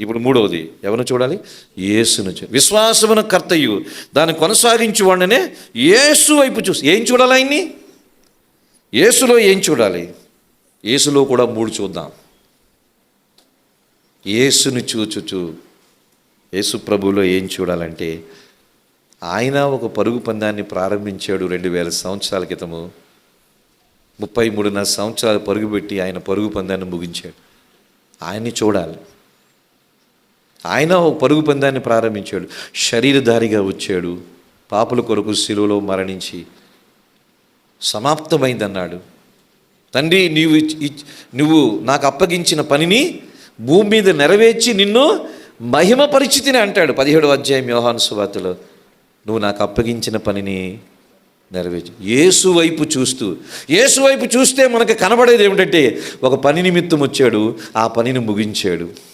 ఇప్పుడు మూడవది ఎవరిని చూడాలి? యేసును చూ విశ్వాసమున కర్తయు. దాన్ని కొనసాగించు వాడినే యేసు వైపు చూసి ఏం చూడాలి ఆయన్ని? యేసులో ఏం చూడాలి? యేసులో కూడా మూడు చూద్దాం. యేసుని చూచుచు యేసు ప్రభువులో ఏం చూడాలంటే ఆయన ఒక పరుగు పందాన్ని ప్రారంభించాడు రెండు వేల సంవత్సరాల క్రితము. ముప్పై మూడున్నర సంవత్సరాలు పరుగు పెట్టి ఆయన పరుగు పందాన్ని ముగించాడు. ఆయన్ని చూడాలి. ఆయన పరుగు పందాన్ని ప్రారంభించాడు. శరీరధారిగా వచ్చాడు. పాపుల కొరకు శిలువలో మరణించి సమాప్తమైందన్నాడు. తండ్రి నీవు ఇచ్- ఇచ్- నువ్వు నాకు అప్పగించిన పనిని భూమి మీద నెరవేర్చి నిన్ను మహిమ పరిచితిని అంటాడు. పదిహేడు అధ్యాయం యోహాను సువార్తలో నువ్వు నాకు అప్పగించిన పనిని నెరవేర్చు. యేసు వైపు చూస్తూ యేసు వైపు చూస్తే మనకు కనబడేది ఏమిటంటే ఒక పని నిమిత్తం వచ్చాడు ఆ పనిని ముగించాడు.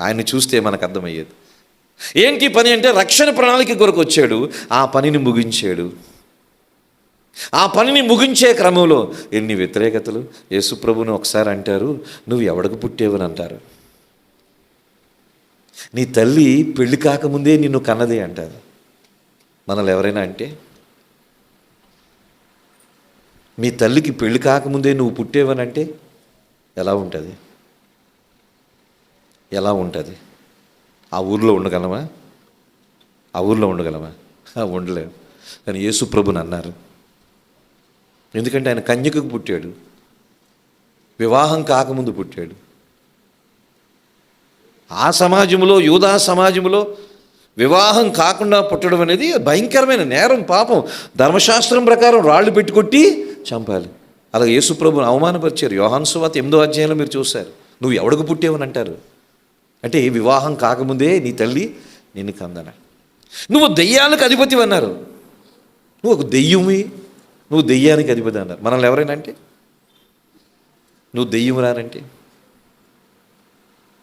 ఆయన్ని చూస్తే మనకు అర్థమయ్యేది. ఏంటి పని అంటే రక్షణ ప్రణాళిక కొరకు వచ్చాడు ఆ పనిని ముగించాడు. ఆ పనిని ముగించే క్రమంలో ఎన్ని వ్యతిరేకతలు? యేసుప్రభుని ఒకసారి అంటారు నువ్వు ఎవడకు పుట్టేవని అంటారు. నీ తల్లి పెళ్ళి కాకముందే నిన్ను కన్నది అంటారు. మనల్ని ఎవరైనా అంటే మీ తల్లికి పెళ్ళి కాకముందే నువ్వు పుట్టేవని అంటే ఎలా ఉంటుంది? ఎలా ఉంటుంది? ఆ ఊర్లో ఉండగలమా? ఆ ఊర్లో ఉండగలమా? ఉండలేము. కానీ యేసు ప్రభుని అన్నారు. ఎందుకంటే ఆయన కన్యకకు పుట్టాడు. వివాహం కాకముందు పుట్టాడు. ఆ సమాజంలో యూదా సమాజంలో వివాహం కాకుండా పుట్టడం అనేది భయంకరమైన నేరం పాపం. ధర్మశాస్త్రం ప్రకారం రాళ్ళు పెట్టుకొట్టి చంపాలి. అలాగే యేసుప్రభుని అవమానపరిచారు. యోహాన్ సువాత ఎనిమిదో అధ్యాయంలో మీరు చూశారు. నువ్వు ఎవడకు పుట్టేవని అంటారు. అంటే వివాహం కాకముందే నీ తల్లి నిన్ను కందన. నువ్వు దెయ్యాలకు అధిపతి అన్నారు. నువ్వు ఒక దెయ్యమి. నువ్వు దెయ్యానికి అధిపతి అన్నారు. మనల్ని ఎవరైనా అంటే? నువ్వు దెయ్యం రానంటే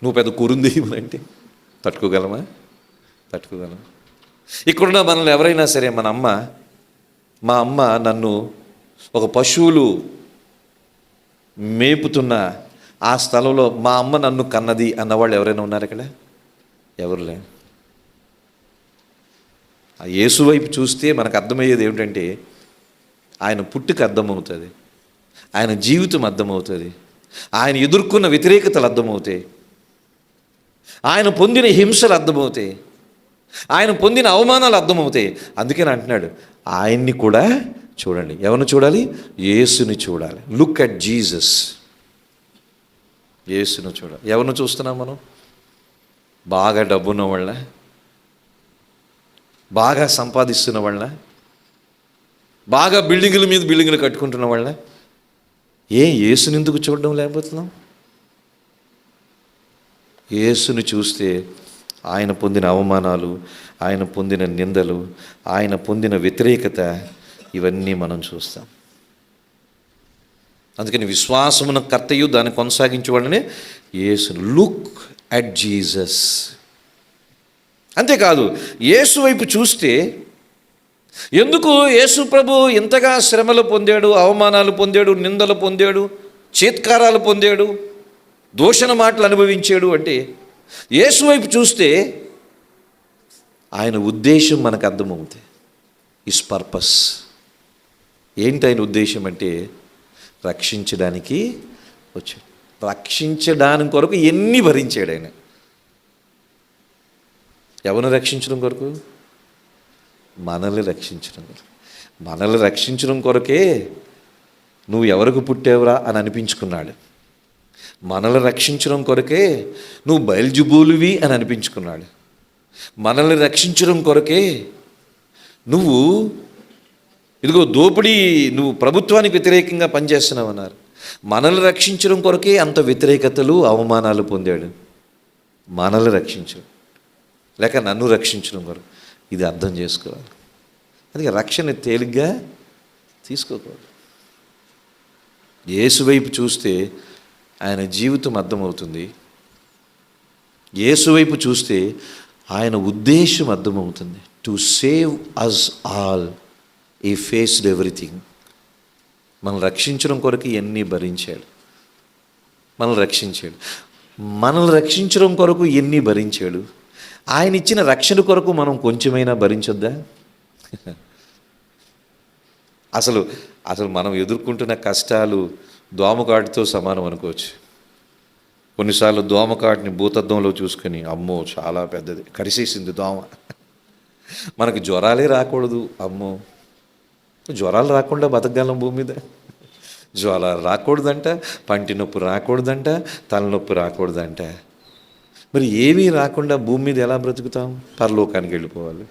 నువ్వు పెద్ద కురుం దెయ్యం అంటే? తట్టుకోగలమా? తట్టుకోగలమా? ఇక్కడున్న మనల్ని ఎవరైనా సరే మన అమ్మ మా అమ్మ నన్ను ఒక పశువులు మేపుతున్న ఆ స్థలంలో మా అమ్మ నన్ను కన్నది అన్నవాళ్ళు ఎవరైనా ఉన్నారు ఇక్కడ? ఎవరు లే ఆ యేసు వైపు చూస్తే మనకు అర్థమయ్యేది ఏమిటంటే ఆయన పుట్టుక అర్థమవుతుంది ఆయన జీవితం అర్థమవుతుంది ఆయన ఎదుర్కొన్న వ్యతిరేకతలు అర్థమవుతాయి ఆయన పొందిన హింసలు అర్థమవుతాయి ఆయన పొందిన అవమానాలు అర్థమవుతాయి. అందుకని అంటున్నాడు ఆయన్ని కూడా చూడండి. ఎవరిని చూడాలి? యేసుని చూడాలి. లుక్ అట్ జీసస్ యేసును చూడ. ఎవరిని చూస్తున్నాం మనం? బాగా డబ్బున్న వాళ్ళ? బాగా సంపాదిస్తున్న వాళ్ళ? బాగా బిల్డింగుల మీద బిల్డింగులు కట్టుకుంటున్న వాళ్ళ? ఏ యేసుని ఎందుకు చూడడం లేకపోతున్నాం? యేసుని చూస్తే ఆయన పొందిన అవమానాలు ఆయన పొందిన నిందలు ఆయన పొందిన వ్యతిరేకత ఇవన్నీ మనం చూస్తాం. అందుకని విశ్వాసమున కర్తయు దాన్ని కొనసాగించేవాడనే యేసును లుక్ అట్ జీసస్ అంతేకాదు యేసు వైపు చూస్తే ఎందుకు యేసు ప్రభు ఇంతగా శ్రమలు పొందాడు అవమానాలు పొందాడు నిందలు పొందాడు చేత్కారాలు పొందాడు దూషణ మాటలు అనుభవించాడు అంటే యేసు వైపు చూస్తే ఆయన ఉద్దేశం మనకు అర్థమవుతుంది ఇస్ పర్పస్ ఏంటి ఆయన ఉద్దేశం అంటే రక్షించడానికి వచ్చాడు. రక్షించడానికి కొరకు ఎన్ని భరించాడు ఆయన. ఎవరిని రక్షించడం కొరకు? మనల్ని రక్షించడం కొరకు. మనల్ని రక్షించడం కొరకే నువ్వు ఎవరికి పుట్టావురా అని అనిపించుకున్నాడు. మనల్ని రక్షించడం కొరకే నువ్వు బయల్జుబూలువి అని అనిపించుకున్నాడు. మనల్ని రక్షించడం కొరకే నువ్వు ఇదిగో దోపిడీ నువ్వు ప్రభుత్వానికి వ్యతిరేకంగా పనిచేస్తున్నావు అన్నారు. మనల్ని రక్షించడం కొరకే అంత వ్యతిరేకతలు అవమానాలు పొందాడు. మనల్ని రక్షించడం. లేక నన్ను రక్షించడం కొరకు. ఇది అర్థం చేసుకోవాలి. అందుకే రక్షణ తేలిగ్గా తీసుకోకూడదు. యేసు వైపు చూస్తే ఆయన జీవితం అర్థమవుతుంది. యేసు వైపు చూస్తే ఆయన ఉద్దేశం అర్థమవుతుంది. టు సేవ్ అస్ ఆల్ ఈ ఫేస్డ్ ఎవ్రీథింగ్ మనం రక్షించడం కొరకు ఎన్ని భరించాడు? మనల్ని రక్షించాడు. మనల్ని రక్షించడం కొరకు ఎన్ని భరించాడు? ఆయన ఇచ్చిన రక్షణ కొరకు మనం కొంచెమైనా భరించొద్దా? అసలు అసలు మనం ఎదుర్కొంటున్న కష్టాలు దోమకాటితో సమానం అనుకోవచ్చు. కొన్నిసార్లు దోమకాటిని భూతద్దంలో చూసుకొని అమ్మో చాలా పెద్దది. కరిసేసింది దోమ. మనకు జ్వరాలే రాకూడదు అమ్మో. జ్వరాలు రాకుండా బతకగలం భూమి మీద. జ్వరాలు రాకూడదంట పంటి నొప్పి రాకూడదంట తలనొప్పి రాకూడదంట. మరి ఏమీ రాకుండా భూమి మీద ఎలా బ్రతుకుతాం? పరలోకానికి వెళ్ళిపోవాలి.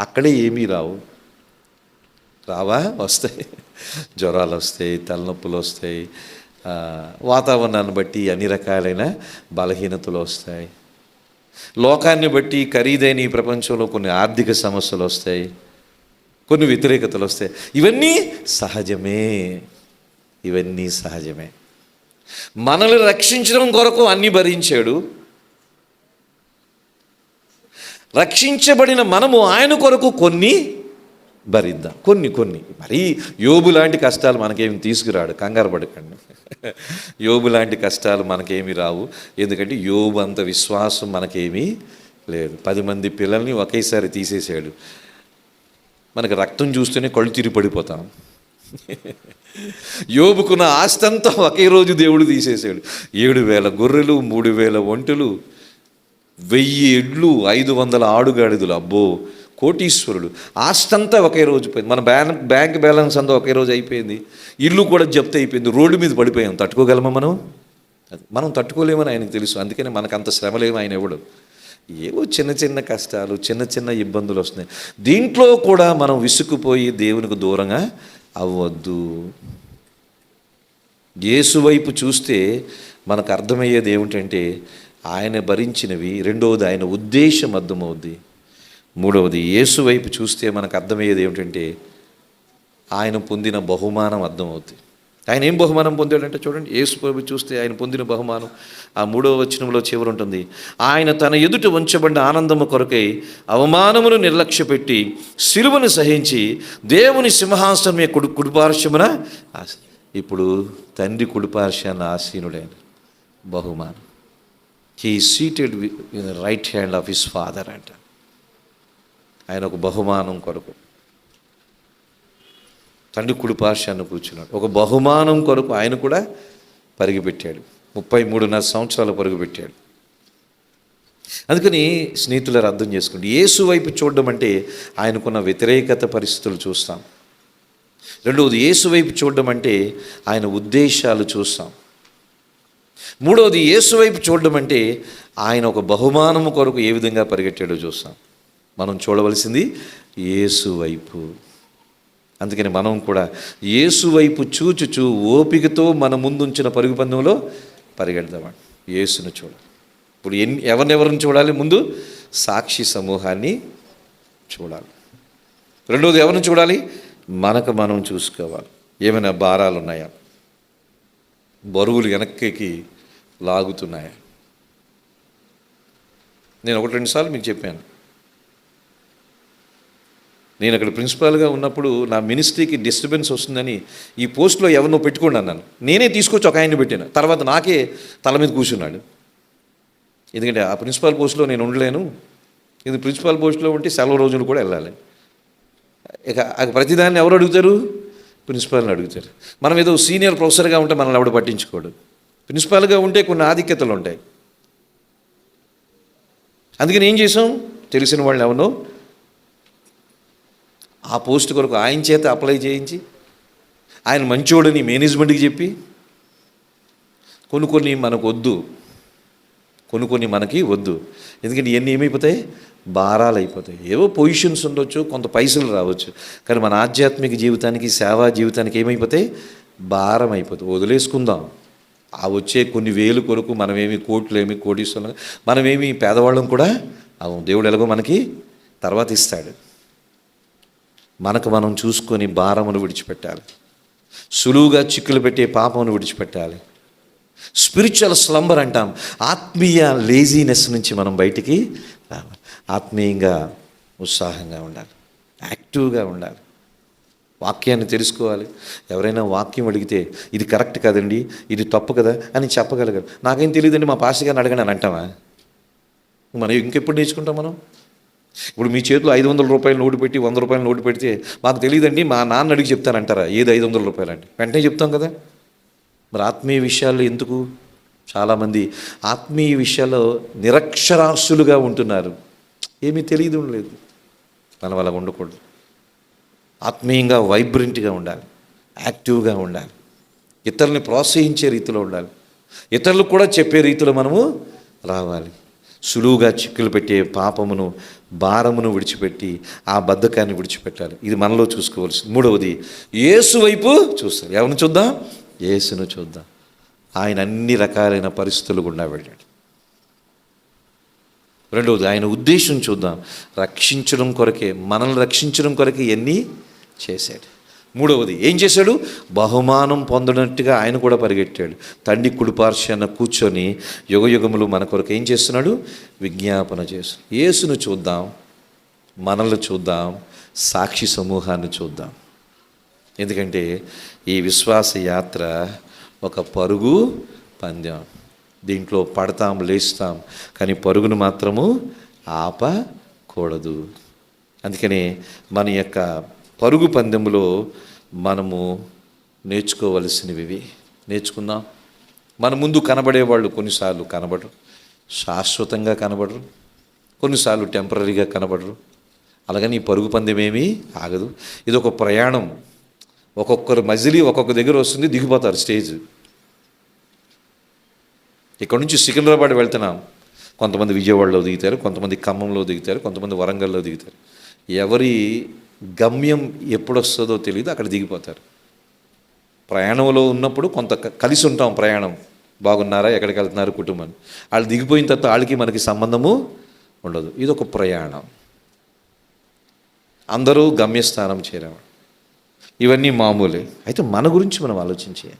అక్కడే ఏమీ రావు. రావా? వస్తాయి. జ్వరాలు వస్తాయి తలనొప్పులు వస్తాయి వాతావరణాన్ని బట్టి అన్ని రకాలైన బలహీనతలు వస్తాయి. లోకాన్ని బట్టి ఖరీదైన ఈ ప్రపంచంలో కొన్ని ఆర్థిక సమస్యలు వస్తాయి. కొన్ని వ్యతిరేకతలు వస్తాయి. ఇవన్నీ సహజమే. ఇవన్నీ సహజమే. మనల్ని రక్షించడం కొరకు అన్ని భరించాడు. రక్షించబడిన మనము ఆయన కొరకు కొన్ని భరిద్దాం. కొన్ని కొన్ని. మరీ యోబు లాంటి కష్టాలు మనకేమి తీసుకురాడు. కంగారు పడకండి. యోబు లాంటి కష్టాలు మనకేమి రావు. ఎందుకంటే యోబు అంత విశ్వాసం మనకేమీ లేదు. పది మంది పిల్లల్ని ఒకేసారి తీసేసాడు మనకి రక్తం చూస్తేనే కళ్ళు తిరిగి పడిపోతాం. యోబుకున్న ఆస్తంతా ఒకే రోజు దేవుడు తీసేసాడు ఏడు వేల గొర్రెలు మూడు వేల ఒంటెలు వెయ్యి ఎడ్లు ఐదు వందల ఆడుగాడిదలు. అబ్బో కోటీశ్వరుడు. ఆస్తంతా ఒకే రోజు పోయింది. మన బ్యాంక్ బ్యాంక్ బ్యాలెన్స్ అంతా ఒకే రోజు అయిపోయింది. ఇల్లు కూడా జప్తి అయిపోయింది. రోడ్డు మీద పడిపోయాం. తట్టుకోగలమా మనం? మనం తట్టుకోలేమని ఆయనకు తెలుసు. అందుకనే మనకు అంత శ్రమలేమో ఆయన ఇవ్వడు ఏవో చిన్న చిన్న కష్టాలు చిన్న చిన్న ఇబ్బందులు వస్తున్నాయి. దీంట్లో కూడా మనం విసుక్కుపోయి దేవునికి దూరంగా అవ్వద్దు. యేసు వైపు చూస్తే మనకు అర్థమయ్యేది ఏమిటంటే ఆయన భరించినవి రెండవది ఆయన ఉద్దేశం అర్థమవుద్ది. మూడవది యేసు వైపు చూస్తే మనకు అర్థమయ్యేది ఏమిటంటే ఆయన పొందిన బహుమానం అర్థమవుద్ది. ఆయన ఏం బహుమానం పొందాడంటే చూడండి యేసు చూస్తే ఆయన పొందిన బహుమానం ఆ మూడవ వచనంలో చివరి ఉంటుంది ఆయన తన ఎదుట ఉంచబడిన ఆనందము కొరకై అవమానమును నిర్లక్ష్యపెట్టి సిలువను సహించి దేవుని సింహాసనం కుడు కుడి కుడిపార్శ్వమున ఇప్పుడు తండ్రి కుడిపార్శ్వాన్ని ఆసీనుడైన బహుమానం. He seated right hand of his father అంట. ఆయన ఒక బహుమానం కొరకు. తండ్రి కుడిపార్శ్వాన్ని కూర్చున్నాడు. ఒక బహుమానం కొరకు ఆయన కూడా పరిగిపెట్టాడు ముప్పై మూడున్నర సంవత్సరాలు పరుగుపెట్టాడు అందుకని స్నేహితులను అర్థం చేసుకోండి. యేసు వైపు చూడడం అంటే ఆయనకున్న వ్యతిరేకత పరిస్థితులు చూస్తాం. రెండవది యేసు వైపు చూడడం అంటే ఆయన ఉద్దేశాలు చూస్తాం. మూడవది యేసు వైపు చూడడం అంటే ఆయన ఒక బహుమానము కొరకు ఏ విధంగా పరిగెట్టాడో చూస్తాం. మనం చూడవలసింది యేసు వైపు. అందుకని మనం కూడా యేసు వైపు చూచుచు ఓపికతో మన ముందుంచిన పరుగు పందెంలో పరిగెడదామని యేసును చూడాలి. ఇప్పుడు ఎన్ని ఎవరినెవరిని చూడాలి? ముందు సాక్షి సమూహాన్ని చూడాలి. రెండవది ఎవరిని చూడాలి? మనకు మనం చూసుకోవాలి. ఏమైనా భారాలు ఉన్నాయా బరువులు వెనక్కి లాగుతున్నాయా? నేను ఒకటి రెండు సార్లు మీకు చెప్పాను. నేను అక్కడ ప్రిన్సిపాల్గా ఉన్నప్పుడు నా మినిస్ట్రీకి డిస్టర్బెన్స్ వస్తుందని ఈ పోస్ట్లో ఎవరినో పెట్టుకోండి అన్నాను. నేనే తీసుకొచ్చి ఒక ఆయన్ని పెట్టాను. తర్వాత నాకే తల మీద కూర్చున్నాడు. ఎందుకంటే ఆ ప్రిన్సిపాల్ పోస్ట్లో నేను ఉండలేను. ఇది ప్రిన్సిపాల్ పోస్ట్లో ఉంటే సెలవు రోజులు కూడా వెళ్ళాలి. ఇక ప్రతిదాన్ని ఎవరు అడుగుతారు? ప్రిన్సిపాల్ని అడుగుతారు. మనం ఏదో సీనియర్ ప్రొఫెసర్గా ఉంటే మనల్ని ఎవడు పట్టించుకోడు. ప్రిన్సిపాల్గా ఉంటే కొన్ని ఆధిక్యతలు ఉంటాయి. అందుకని ఏం చేసాం తెలిసిన వాళ్ళని ఎవరినో ఆ పోస్ట్ కొరకు ఆయన చేత అప్లై చేయించి ఆయన మంచోడని మేనేజ్మెంట్కి చెప్పి కొన్ని కొన్ని మనకు వద్దు కొన్ని కొన్ని మనకి వద్దు. ఎందుకంటే ఇవన్నీ ఏమైపోతాయి? భారాలు అయిపోతాయి ఏవో పొజిషన్స్ ఉండొచ్చు కొంత పైసలు రావచ్చు. కానీ మన ఆధ్యాత్మిక జీవితానికి సేవా జీవితానికి ఏమైపోతాయి? భారం అయిపోతుంది వదిలేసుకుందాం. ఆ వచ్చే కొన్ని వేలు కొరకు మనమేమి కోట్లు ఏమి కోటీశ్వరం మనమేమి పేదవాళ్ళం కూడా అవును దేవుడు ఎలాగో మనకి తర్వాత ఇస్తాడు. మనకు మనం చూసుకొని భారమును విడిచిపెట్టాలి. సులువుగా చిక్కులు పెట్టే పాపమును విడిచిపెట్టాలి. స్పిరిచువల్ స్లంబర్ అంటాం. ఆత్మీయ లేజీనెస్ నుంచి మనం బయటికి రావాలి. ఆత్మీయంగా ఉత్సాహంగా ఉండాలి. యాక్టివ్గా ఉండాలి. వాక్యాన్ని తెలుసుకోవాలి. ఎవరైనా వాక్యం అడిగితే ఇది కరెక్ట్ కదండి ఇది తప్పు కదా అని చెప్పగలగాలి. నాకేం తెలియదండి మా పాస్ గారిని అడగండి అని మనం ఇంకెప్పుడు నేర్చుకుంటాం మనం? ఇప్పుడు మీ చేతిలో ఐదు వందల రూపాయలు నోటు పెట్టి వంద రూపాయలు నోటు పెడితే మాకు తెలియదండి మా నాన్న అడిగి చెప్తానంటారా ఏది ఐదు వందల రూపాయలు అండి వెంటనే చెప్తాం కదా. మరి ఆత్మీయ విషయాలు ఎందుకు? చాలామంది ఆత్మీయ విషయాల్లో నిరక్షరాస్యులుగా ఉంటున్నారు. ఏమీ తెలియదు లేదు. మనం అలా ఉండకూడదు. ఆత్మీయంగా వైబ్రెంట్గా ఉండాలి. యాక్టివ్గా ఉండాలి. ఇతరుల్ని ప్రోత్సహించే రీతిలో ఉండాలి. ఇతరులకు కూడా చెప్పే రీతిలో మనము రావాలి. సులువుగా చిక్కులు పెట్టే పాపమును భారమును విడిచిపెట్టి ఆ బద్ధకాన్ని విడిచిపెట్టాలి. ఇది మనలో చూసుకోవాల్సింది. మూడవది యేసు వైపు చూస్తారు ఎవరిని చూద్దాం? యేసును చూద్దాం. ఆయన అన్ని రకాలైన పరిస్థితులు గుండా వెళ్ళాడు. రెండవది ఆయన ఉద్దేశం చూద్దాం. రక్షించడం కొరకే మనల్ని రక్షించడం కొరకే ఎన్ని చేశాడు. మూడవది ఏం చేశాడు? బహుమానం పొందనట్టుగా ఆయన కూడా పరిగెట్టాడు. తండ్రి కుడిపార్శ్యాన కూర్చొని యుగయుగములు మన కొరకు ఏం చేస్తున్నాడు? విజ్ఞాపన చేసు యేసును చూద్దాం మనల్ని చూద్దాం సాక్షి సమూహాన్ని చూద్దాం. ఎందుకంటే ఈ విశ్వాస యాత్ర ఒక పరుగు పందెం. దీంట్లో పడతాం లేస్తాం కానీ పరుగును మాత్రము ఆపకూడదు. అందుకని మన యొక్క పరుగు పందెములో మనము నేర్చుకోవలసినవి ఇవి. నేర్చుకుందాం. మన ముందు కనబడేవాళ్ళు కొన్నిసార్లు కనబడరు. శాశ్వతంగా కనబడరు. కొన్నిసార్లు టెంపరీగా కనబడరు. అలాగని ఈ పరుగు పందెం ఏమీ ఆగదు. ఇది ఒక ప్రయాణం. ఒక్కొక్కరు మజిలీ ఒక్కొక్క దగ్గర వస్తుంది దిగిపోతారు స్టేజ్. ఇక్కడ నుంచి సికింద్రాబాద్ వెళ్తున్నాం. కొంతమంది విజయవాడలో దిగుతారు కొంతమంది ఖమ్మంలో దిగుతారు కొంతమంది వరంగల్లో దిగుతారు. ఎవరి గమ్యం ఎప్పుడు వస్తుందో తెలియదు అక్కడ దిగిపోతారు. ప్రయాణంలో ఉన్నప్పుడు కొంత కలిసి ఉంటాం ప్రయాణం. బాగున్నారా? ఎక్కడికి వెళ్తున్నారు? కుటుంబాన్ని వాళ్ళు దిగిపోయిన తర్వాత వాళ్ళకి మనకి సంబంధము ఉండదు. ఇది ఒక ప్రయాణం. అందరూ గమ్యస్థానం చేరేవాడు ఇవన్నీ మామూలే. అయితే మన గురించి మనం ఆలోచించే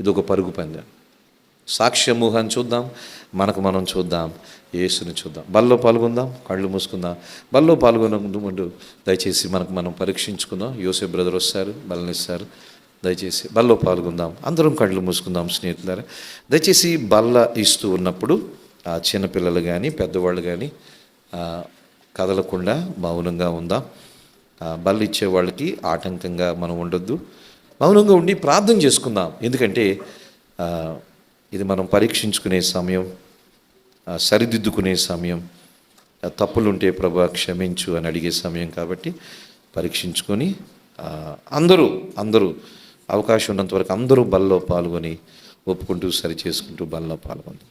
ఇది ఒక పరుగు పందెం. సాక్ష్యమూహాన్ని చూద్దాం మనకు మనం చూద్దాం యేసుని చూద్దాం. బల్లో పాల్గొందాం కళ్ళు మూసుకుందాం. బల్లో పాల్గొన ముందు దయచేసి మనకు మనం పరీక్షించుకుందాం. యోసే బ్రదర్ వస్తారు బల్లనిస్తారు దయచేసి బల్లో పాల్గొందాం. అందరం కళ్ళు మూసుకుందాం స్నేహితులారా. దయచేసి బల్ల ఇస్తూ ఉన్నప్పుడు ఆ చిన్నపిల్లలు కానీ పెద్దవాళ్ళు కానీ కదలకుండా మౌనంగా ఉందాం. ఆ, బల్ల ఇచ్చే వాళ్ళకి ఆటంకంగా మనం ఉండొద్దు. మౌనంగా ఉండి ప్రార్థన చేసుకుందాం. ఎందుకంటే ఇది మనం పరీక్షించుకునే సమయం సరిదిద్దుకునే సమయం తప్పులుంటే ప్రభా క్షమించు అని అడిగే సమయం కాబట్టి పరీక్షించుకొని అందరూ అందరూ అవకాశం ఉన్నంతవరకు అందరూ బల్లో పాల్గొని ఒప్పుకుంటూ సరి చేసుకుంటూ బల్లో పాల్గొంది.